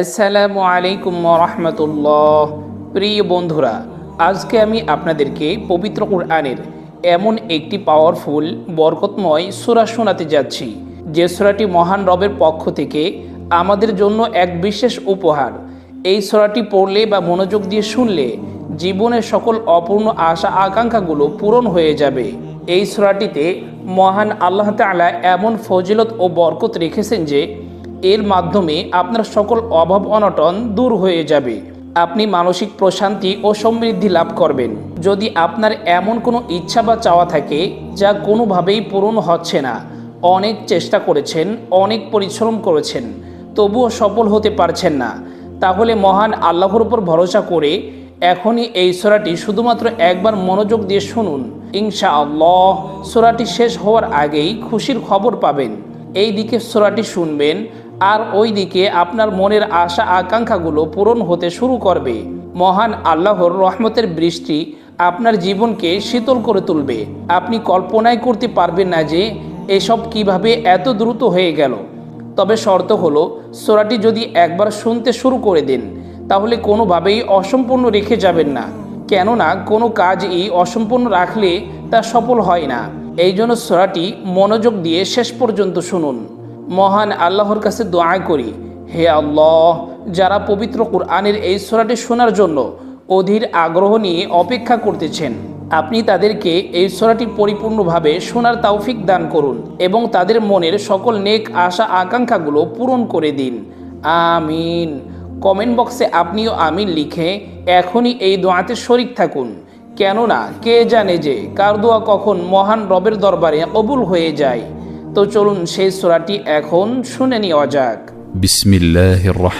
আসসালামু আলাইকুম রহমতুল্লাহ। প্রিয় বন্ধুরা, আজকে আমি আপনাদেরকে পবিত্র কোরআনের এমন একটি পাওয়ারফুল বরকতময় সূরা শোনাতে যাচ্ছি। যে সূরাটি মহান রবের পক্ষ থেকে আমাদের জন্য এক বিশেষ উপহার। এই সূরাটি পড়লে বা মনোযোগ দিয়ে শুনলে জীবনের সকল অপূর্ণ আশা আকাঙ্ক্ষাগুলো পূরণ হয়ে যাবে। এই সূরাটিতে মহান আল্লাহ তাআলা এমন ফজিলত ও বরকত রেখেছেন যে এর মাধ্যমে আপনার সকল অভাব অনটন দূর হয়ে যাবে। আপনি মানসিক প্রশান্তি ও সমৃদ্ধি লাভ করবেন। যদি আপনার এমন কোনো ইচ্ছা বা চাওয়া থাকে, যা কোনোভাবেই পূরণ হচ্ছে না, অনেক চেষ্টা করেছেন, অনেক পরিশ্রম করেছেন, তবুও সফল হতে পারছেন না, তাহলে মহান আল্লাহর উপর ভরসা করে এখনই এই সোরাটি শুধুমাত্র একবার মনোযোগ দিয়ে শুনুন। ইনশা আল্লাহ সোরাটি শেষ হওয়ার আগেই খুশির খবর পাবেন। এই দিকে সোরাটি শুনবেন আর ওই দিকে আপনার মনের আশা আকাঙ্ক্ষাগুলো পূরণ হতে শুরু করবে। মহান আল্লাহর রহমতের বৃষ্টি আপনার জীবনকে শীতল করে তুলবে। আপনি কল্পনাই করতে পারবেন না যে এসব কীভাবে এত দ্রুত হয়ে গেল। তবে শর্ত হলো, সোরাটি যদি একবার শুনতে শুরু করে দেন, তাহলে কোনোভাবেই অসম্পূর্ণ রেখে যাবেন না। কেননা, কোনো কাজই অসম্পূর্ণ রাখলে তা সফল হয় না। এই জন্য সোরাটি মনোযোগ দিয়ে শেষ পর্যন্ত শুনুন। মহান আল্লাহর কাছে দোয়া করি। হে আল্লাহ, যারা পবিত্র কোরআনের এই সোরাটি শোনার জন্য অধীর আগ্রহ নিয়ে অপেক্ষা করতেছেন, আপনি তাদেরকে এই সোরাটি পরিপূর্ণভাবে শোনার তৌফিক দান করুন এবং তাদের মনের সকল নেক আশা আকাঙ্ক্ষাগুলো পূরণ করে দিন। আমিন। কমেন্ট বক্সে আপনিও আমিন লিখে এখনই এই দোয়াতে শরিক থাকুন। কেননা কে জানে যে কার দোয়া কখন মহান রবের দরবারে কবুল হয়ে যায়। তো চলুন সেই সোরাটি এখন শুনে নেওয়া যাক। বিসমিল্লাহ রহমান